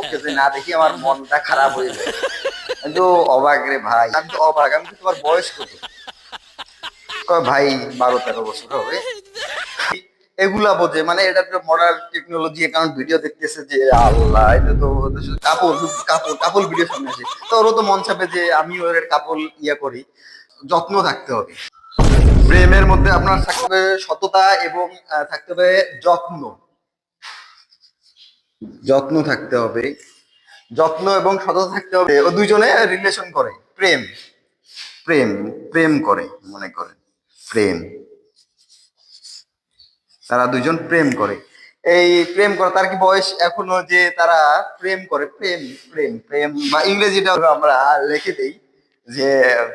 ওকে না দেখি আমার মনটা খারাপ হয়ে যায়। আমি তো অবাক রে ভাই, আমি তো অবাক, আমি তোমার বয়স কত ভাই, বারো তেরো বছর হবে। এগুলা বোঝে মানে এটা তো মডার্ন টেকনোলজি কারণ ভিডিও দেখতেছে যে, আল্লাহ, এটা তো কাপড় কাপড় কাপড় ভিডিও সামনে আসে। তো ওরও তো মন চাপে যে আমি ওর কাপড় ইয়া করি, যত্ন থাকতে হবে। প্রেমের মধ্যে আপনার থাকতে হবে সততা এবং থাকতে হবে যত্ন। যত্ন থাকতে হবে। যত্ন এবং সততা থাকতে হবে। ও দুইজনে রিলেশন করে। প্রেম। প্রেম। প্রেম করে, মনে করে। প্রেম। তারা দুইজন প্রেম করে। এই প্রেম করে, তার কি বয়স এখনও যে তারা প্রেম করে? প্রেম প্রেম প্রেম। বা ইংরেজিটা আমরা লিখে দেই যে,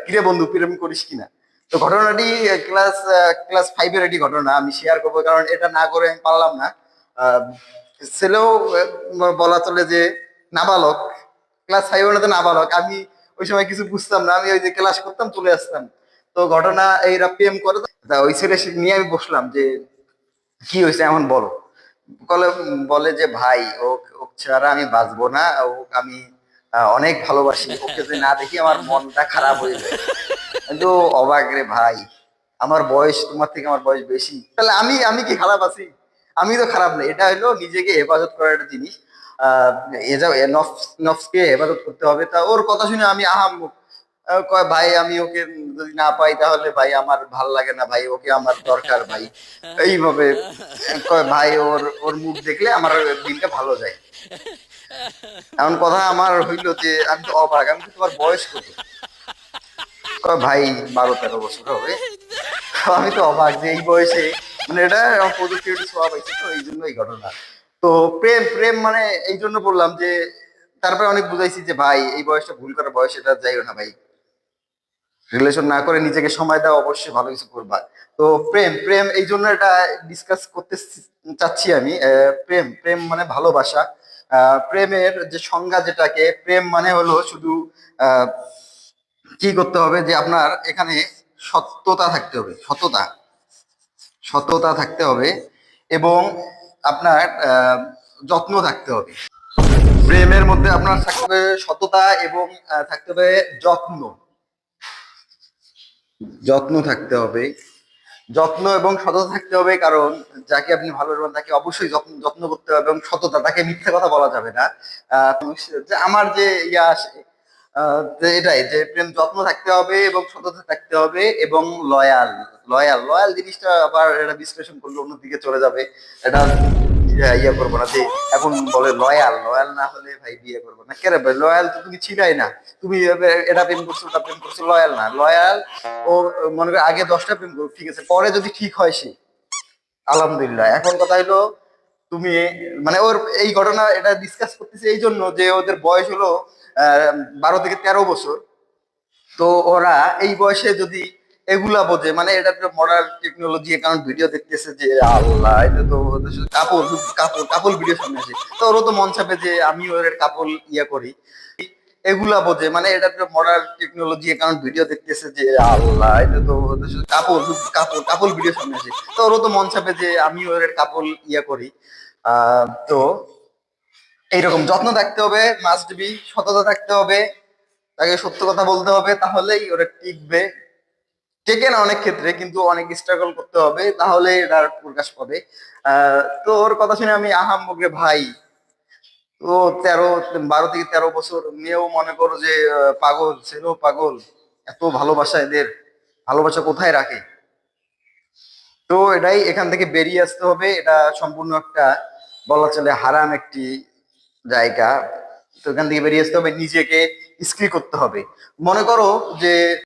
কিরে বন্ধু, প্রেম করিস কিনা তো ঘটনাটি ক্লাস ক্লাস ফাইভের একটি ঘটনা আমি শেয়ার করব, কারণ এটা না করে আমি পারলাম না। ছেলেও বলা চলে যে নাবালক। ক্লাস ফাইভের তো নাবালক। আমি ওই সময় কিছু বুঝতাম না। আমি ওই যে ক্লাস করতাম, চলে আসতাম। তো ঘটনা এইরা প্রেম করে। তা ওই ছেলে নিয়ে আমি বসলাম যে, কি হয়েছে এমন বলো? বলে বলে যে, ভাই ও ছাড়া আমি বাঁচবো না। ও আমি অনেক ভালোবাসি। ওকে যদি না দেখি আমার মনটা খারাপ হয়ে যায়। কিন্তু অবাক রে ভাই, আমার বয়স তোমার থেকে আমার বয়স বেশি। তাহলে আমি আমি কি খারাপ আছি? আমি তো খারাপ না এটা হলো নিজেকে হেফাজত করার একটা জিনিস। নফসকে হেফাজত করতে হবে। তা ওর কথা শুনে আমি আহাম কয়, ভাই, আমি ওকে যদি না পাই তাহলে ভাই আমার ভালো লাগে না, ভাই, ওকে আমার দরকার, ভাই। এইভাবে কয়, ভাই, ওর ওর মুখ দেখলে আমার দিনটা ভালো যায়। এমন কথা আমার হইল যে আমি তো অবাক, আমি তোমার বয়স কত কয়, ভাই, বারো তেরো বছর হবে? আমি তো অবাক যে এই বয়সে মানে এটা প্রযুক্তির সব হয়েছে, তো এই জন্য এই ঘটনা। তো প্রেম প্রেম মানে এই জন্য বললাম যে, তারপরে অনেক বুঝাইছি যে, ভাই, এই বয়সটা ভুল করার বয়স, এটা যাইও না ভাই। রিলেশন না করে নিজেকে সময় দেওয়া অবশ্যই ভালো কিছু করবা। তো প্রেম প্রেম এই জন্য এটা ডিসকাস করতে চাচ্ছি আমি। প্রেম প্রেম মানে ভালোবাসা। প্রেমের যে সংজ্ঞা যেটাকে, প্রেম মানে হলো শুধু কি করতে হবে যে, আপনার এখানে সত্যতা থাকতে হবে, সততা। সততা থাকতে হবে এবং আপনার যত্ন থাকতে হবে। প্রেমের মধ্যে আপনার থাকতে হবে সততা এবং থাকতে হবে যত্ন। যত্ন থাকতে হবে। যত্ন এবং সততা থাকতে হবে কারণ যাকে আপনি ভালোবাসবেন তাকে অবশ্যই যত্ন যত্ন করতে হবে এবং সততা, তাকে মিথ্যে কথা বলা যাবে না। যে আমার যে ইয়া আসে এটাই যে প্রেম, যত্ন থাকতে হবে এবং সততা থাকতে হবে এবং লয়াল। লয়াল লয়াল জিনিসটা আবার এটা বিশ্লেষণ করলে অন্যদিকে চলে যাবে। এটা ইয়া- ইয়ে করব না যে এখন বলে লয়াল লয়াল না হলে ভাই বিয়ে করব না। কেন ভাই লয়াল তো তুমি ছিলাই না। তুমি এটা প্রেম করছ, ওটা প্রেম করছ লয়াল না। লয়াল ও মনে করে আগে দশটা প্রেম করো ঠিক আছে। পরে যদি ঠিক হয় সে। আলহামদুলিল্লাহ। এখন কথা হলো তুমি মানে ওর এই ঘটনা এটা ডিসকাস করতেছে এই জন্য যে ওদের বয়স হলো বারো থেকে তেরো বছর। তো ওরা এই বয়সে যদি এগুলা বোঝে। মানে এটা তো মডার্ন টেকনোলজি কারণ ভিডিও দেখতেছে যে, আল্লাহ, এটা তো শুধু কাপড় কাপড় কাপড় ভিডিও সামনে আসে। তো ওরও তো মন চাপে যে আমি ওর কাপড় ইয়া করি। এগুলা বোঝে। মানে এটা তো মডার্ন টেকনোলজি কারণ ভিডিও দেখতেছে যে, আল্লাহ, এটা তো শুধু কাপড় কাপড় কাপড় ভিডিও সামনে আসে। তো ওরও তো মন চাপে যে আমি ওর কাপড় ইয়া করি। তো এইরকম যত্ন থাকতে হবে মাস্ট বি সততা থাকতে হবে, তাকে সত্য কথা বলতে হবে, তাহলেই ওরা টিকবে। টেকে না অনেক ক্ষেত্রে, কিন্তু অনেক স্ট্রাগল করতে হবে, তাহলে এটার প্রকাশ পাবে। তো ওর কথা শুনে আমি আহাম বকরে ভাই। তো তেরো, বারো থেকে তেরো বছর মেয়েও মনে করো যে পাগল, ছেলেও পাগল, এত ভালোবাসা এদের, ভালোবাসা কোথায় রাখে? তো এটাই এখান থেকে বেরিয়ে আসতে হবে, এটা সম্পূর্ণ একটা বলা চলে হারাম একটি জায়গা। তো এখান থেকে বেরিয়ে আসতে হবে, নিজেকে স্কিল করতে হবে। মনে করো যে